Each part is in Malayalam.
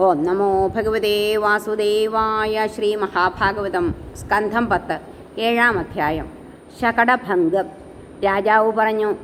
ഓം നമോ ഭഗവതേ വാസുദേവായ ശ്രീ മഹാഭാഗവതം സ്കന്ധം പത്ത് ഏഴാം അധ്യായം. ശകടഭംഗം. രാജാവ് പറഞ്ഞു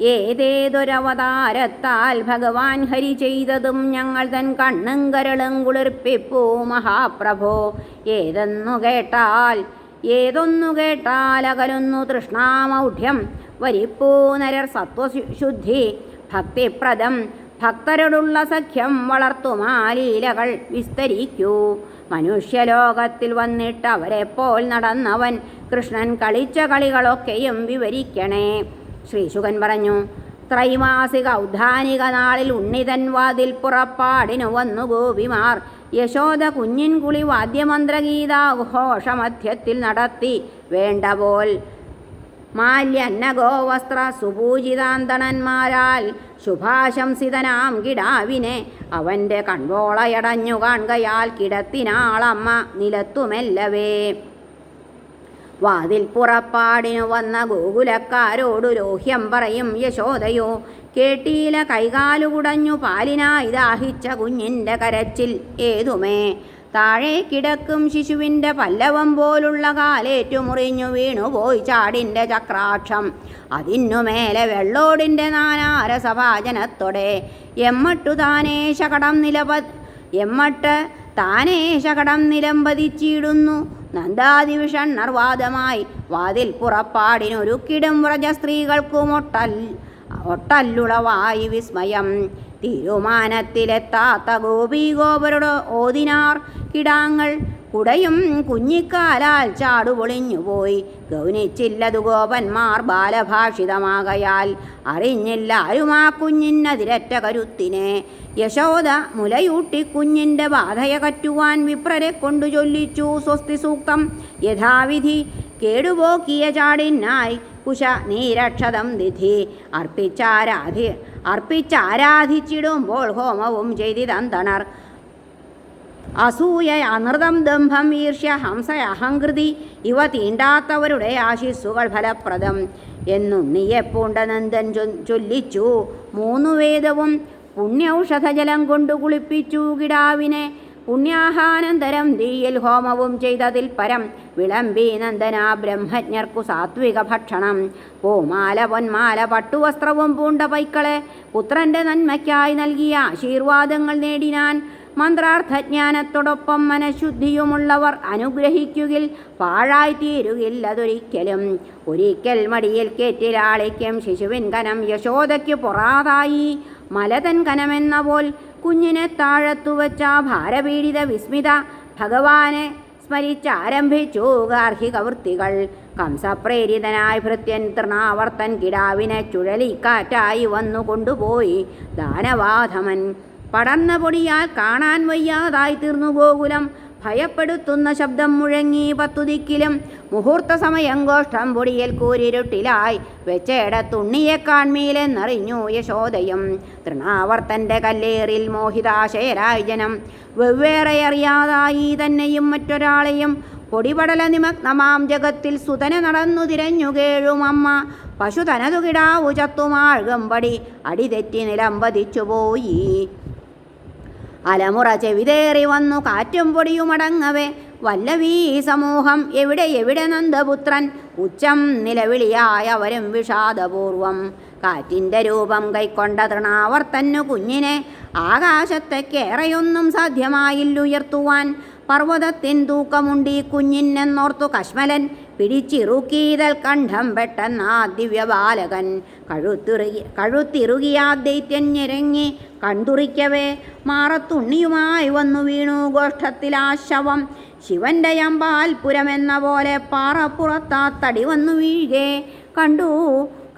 ഏതേതൊരവതാരത്താൽ ഭഗവാൻ ഹരി ചെയ്തതും ഞങ്ങൾ തൻ കണ്ണും കരളും കുളിർപ്പിപ്പൂ മഹാപ്രഭോ. ഏതെന്നു കേട്ടാൽ ഏതൊന്നു കേട്ടാൽ അകലുന്നു തൃഷ്ണാമൗഢ്യം. വരിപ്പൂ നരർ സത്വശുദ്ധി ഭക്തിപ്രദം. ഭക്തരോടുള്ള സഖ്യം വളർത്തുമാലീലകൾ വിസ്തരിക്കൂ. മനുഷ്യലോകത്തിൽ വന്നിട്ട് അവരെപ്പോൾ നടന്നവൻ കൃഷ്ണൻ കളിച്ച കളികളൊക്കെയും വിവരിക്കണേ. ശ്രീശുഖൻ പറഞ്ഞു ത്രൈമാസിക ഔദ്ധാനിക നാളിൽ ഉണ്ണിതൻ വാതിൽ പുറപ്പാടിനു വന്നു ഗോപിമാർ. യശോദ കുഞ്ഞിൻകുളി വാദ്യമന്ത്രഗീതാഘോഷമധ്യത്തിൽ നടത്തി വേണ്ട പോൽ. മാല്യന്നഗോവസ്ത്ര സുപൂജിതാന്തണന്മാരാൽ ശുഭാശംസിതനാം കിടാവിനെ അവന്റെ കൺവോളയടഞ്ഞു കാണുകയാൽ കിടത്തിനാളമ്മ നിലത്തുമെല്ലവേ. വാതിൽ പുറപ്പാടിനു വന്ന ഗോകുലക്കാരോടു ലോഹ്യം പറയും യശോദയോ കേട്ടീല കൈകാലുകുടഞ്ഞു പാലിനായി ദാഹിച്ച കുഞ്ഞിന്റെ കരച്ചിൽ ഏതുമേ? താഴെ കിടക്കും ശിശുവിന്റെ പല്ലവം പോലുള്ള കാലേറ്റു മുറിഞ്ഞു വീണുപോയി ചാടിന്റെ ചക്രാക്ഷം. അതിനു മേലെ വെള്ളോടിന്റെ നാനാരസഭാജനത്തോടെ എമ്മട്ടു താനേ ശകടം നിലപ എമ്മട്ട് താനേ ശകടം നിലംപതിച്ചിടുന്നു. നന്ദാദിവിഷണ്ണർവാദമായി വാതിൽ പുറപ്പാടിനൊരുക്കിടും വ്രജ സ്ത്രീകൾക്കുമൊട്ടൽ ഒട്ടല്ലുളവായി വിസ്മയം. തീരുമാനത്തിലെത്താത്ത ഗോപീഗോപരുടെ ഓതിനാർ കിടാങ്ങൾ കുടയും കുഞ്ഞിക്കാലാൽ ചാടുപൊളിഞ്ഞുപോയി ഗൗനിച്ചില്ലതു ഗോപന്മാർ ബാലഭാഷിതമാകയാൽ അറിഞ്ഞില്ല ആരുമാ കുഞ്ഞിനതിരറ്റ കരുത്തിനെ. യശോദ മുലയൂട്ടി കുഞ്ഞിന്റെ ബാധയകറ്റുവാൻ വിപ്രരെ കൊണ്ടു ചൊല്ലിച്ചു. സ്വസ്തി സൂക്തം യഥാവിധി കേടുപോക്കിയ ചാടിനായി കുശ നീരക്ഷതം വിധി അർപ്പിച്ചാരാധി അർപ്പിച്ചാരാധിച്ചിടുമ്പോൾ ഹോമവും ചെയ്തിതന്തണർ. അസൂയ അനൃതം ദംഭം ഈർഷ്യ ഹംസ അഹങ്കൃതി ഇവ തീണ്ടാത്തവരുടെ ആശിസ്സുകൾ ഫലപ്രദം എന്നുണ്ണിയെപ്പൂണ്ട നന്ദൻ ചൊല്ലിച്ചു. മൂന്നു വേദവും പുണ്യൌഷധജലം കൊണ്ടു കുളിപ്പിച്ചു. കിടാവിനെ പുണ്യാഹാനന്തരം തീയിൽ ഹോമവും ചെയ്തതിൽ പരം വിളമ്പി നന്ദന ബ്രഹ്മജ്ഞർക്കു സാത്വിക ഭക്ഷണം. പൂമാല പൊന്മാല പട്ടുവസ്ത്രവും പൂണ്ട പൈക്കളെ പുത്രന്റെ നന്മയ്ക്കായി നൽകിയ ആശീർവാദങ്ങൾ നേടിനാൻ മന്ത്രാർത്ഥജ്ഞാനത്തോടൊപ്പം മനഃശുദ്ധിയുമുള്ളവർ അനുഗ്രഹിക്കുകിൽ പാഴായിത്തീരുകില്ലതൊരിക്കലും ഒരിക്കൽ മടിയിൽ കേറ്റിലാളിക്കും ശിശുവിൻ കനം യശോദയ്ക്ക് പൊറാതായി. മലതൻ കനമെന്ന പോൽ കുഞ്ഞിനെ താഴത്തു വച്ച ഭാരപീഡിത വിസ്മിത ഭഗവാനെ സ്മരിച്ചാരംഭിച്ചു ഗാർഹിക വൃത്തികൾ. കംസപ്രേരിതനായി ഭൃത്യൻ തൃണാവർത്തൻ കിടാവിനെ ചുഴലിക്കാറ്റായി വന്നു കൊണ്ടുപോയി ദാനവാധമൻ. പടർന്ന പൊടിയാൽ കാണാൻ വയ്യാതായി തീർന്നു ഗോകുലം. ഭയപ്പെടുത്തുന്ന ശബ്ദം മുഴങ്ങി പത്തുദിക്കിലും. മുഹൂർത്ത സമയം ഗോഷ്ടം പൊടിയൽ കൂരിരുട്ടിലായി. വെച്ചയിടത്തുണ്ണിയെ കാൺമീലെന്നറിഞ്ഞു യശോദയും. തൃണാവർത്തന്റെ കല്ലേറിൽ മോഹിതാശയരായി ജനം. വെവ്വേറെ അറിയാതായി തന്നെയും മറ്റൊരാളെയും. പൊടിപടല നിമഗ്നമാം ജഗത്തിൽ സുതന നടന്നു തിരഞ്ഞു കേഴും അമ്മ. പശു തനതു കിടാവു ചത്തുമാഴ്കമ്പടി അടിതെറ്റി നിലംപതിച്ചുപോയി അലമുറ ചെവിതേറി വന്നു കാറ്റും പൊടിയുമടങ്ങവേ വല്ലവീ സമൂഹം എവിടെ എവിടെ നന്ദപുത്രൻ? ഉച്ചം നിലവിളിയായ അവരും വിഷാദപൂർവം. കാറ്റിന്റെ രൂപം കൈക്കൊണ്ട തൃണാവർത്തന്നു കുഞ്ഞിനെ. ആകാശത്തേക്കേറെയൊന്നും സാധ്യമായില്ലുയർത്തുവാൻ. പർവതത്തിൻ തൂക്കമുണ്ടി കുഞ്ഞിനെന്നോർത്തു കശ്മലൻ. പിടിച്ചിറുക്കീതൽ കണ്ഠം പെട്ടെന്നാ ദിവ്യബാലകൻ. കഴുത്തിറുകി കഴുത്തിറുകിയാ ദൈത്യൻ ഞെരങ്ങി. കണ്ടുറിക്കവേ മാറത്തുണ്ണിയുമായി വന്നു വീണു ഗോഷ്ഠത്തിലാ ശവം ശിവന്റെ അമ്പാൽപുരമെന്ന പോലെ പാറപ്പുറത്താ തടി വന്നു വീഴേ. കണ്ടു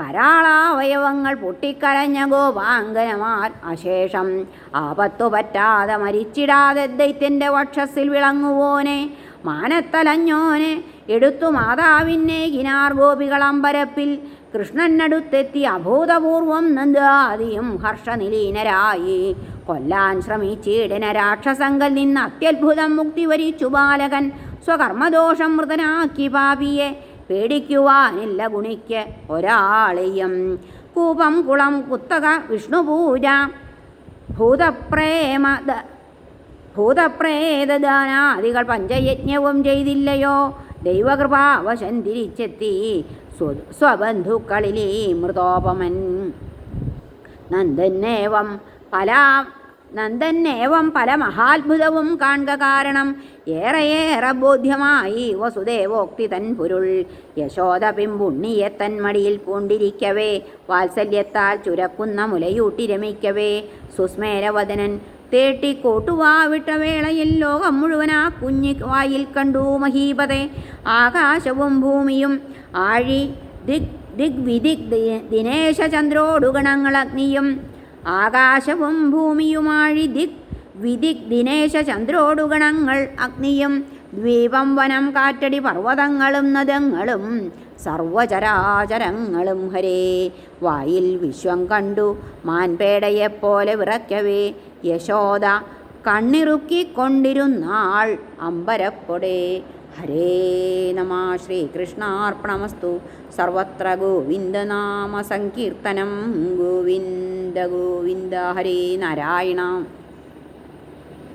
കരാളാവയവങ്ങൾ പൊട്ടിക്കരഞ്ഞ ഗോപാങ്കനമാർ അശേഷം. ആപത്തു പറ്റാതെ മരിച്ചിടാതെ ദൈത്യന്റെ വക്ഷസിൽ വിളങ്ങുവോനെ. മാനത്തലഞ്ഞോനെ എടുത്തു മാതാവിനെ ഗിനാർ ഗോപികളമ്പരപ്പിൽ കൃഷ്ണനടുത്തെത്തി അഭൂതപൂർവം നന്ദാദിയും ഹർഷനിലീനരായി. കൊല്ലാൻ ശ്രമിച്ചിടന രാക്ഷസങ്കൽ നിന്ന് അത്യത്ഭുതം മുക്തി വരിച്ചു ബാലകൻ. സ്വകർമ്മദോഷം മൃതനാക്കി പാപിയെ പേടിക്കുവാനില്ല ഗുണിക്ക് ഒരാളെയും. കൂപം കുളം കുത്തക വിഷ്ണുപൂജ ഭൂതപ്രേമ ഭൂതപ്രേതദാനാദികൾ പഞ്ചയജ്ഞവും ചെയ്തില്ലയോ? ദൈവകൃപാവശൻ തിരിച്ചെത്തി സ്വ സ്വബന്ധുക്കളിലേ മൃതോപമൻ. നന്ദന്നേവം പല നന്ദന്നേവം പല മഹാത്ഭുതവും കാണുക കാരണം ഏറെയേറെ ബോധ്യമായി വസുദേവോക്തി തൻ പൊരുൾ. യശോദ പിമ്പുണ്ണിയെ തൻ മടിയിൽ പൂണ്ടിരിക്കവേ വാത്സല്യത്താൽ ചുരക്കുന്ന മുലയൂട്ടി രമിക്കവേ സുസ്മേരവദനൻ തേട്ടിക്കോട്ടുവാവിട്ട വേളയിൽ ലോകം മുഴുവൻ ആ കുഞ്ഞ് വായിൽ കണ്ടു മഹീപതെ. ആകാശവും ഭൂമിയും ആഴി ദിഗ് ദിഗ്വിദിഗ് ദിനേശചന്ദ്രോടു ഗണങ്ങളഗ്നിയും ആകാശവും ഭൂമിയുമാഴി ദിഗ് വിദിഗ് ദിനേശചന്ദ്രോടു ചന്ദ്രോടുഗണങ്ങൾ അഗ്നിയും. ദ്വീപം വനം കാറ്റടി പർവതങ്ങളും നദങ്ങളും സർവചരാചരങ്ങളും ഹരേ. വായിൽ വിശ്വം കണ്ടു മാൻപേടയെപ്പോലെ വിറയ്ക്കവേ. യശോദ കണ്ണിറുക്കിക്കൊണ്ടിരുന്നാൾ അമ്പരപ്പൊടെ. ഹരേ നമ ശ്രീകൃഷ്ണാർപ്പണമസ്തു. സർവത്ര ഗോവിന്ദനാമ സങ്കീർത്തനം. ഗോവിന്ദ ഗോവിന്ദ ഹരേ നാരായണ.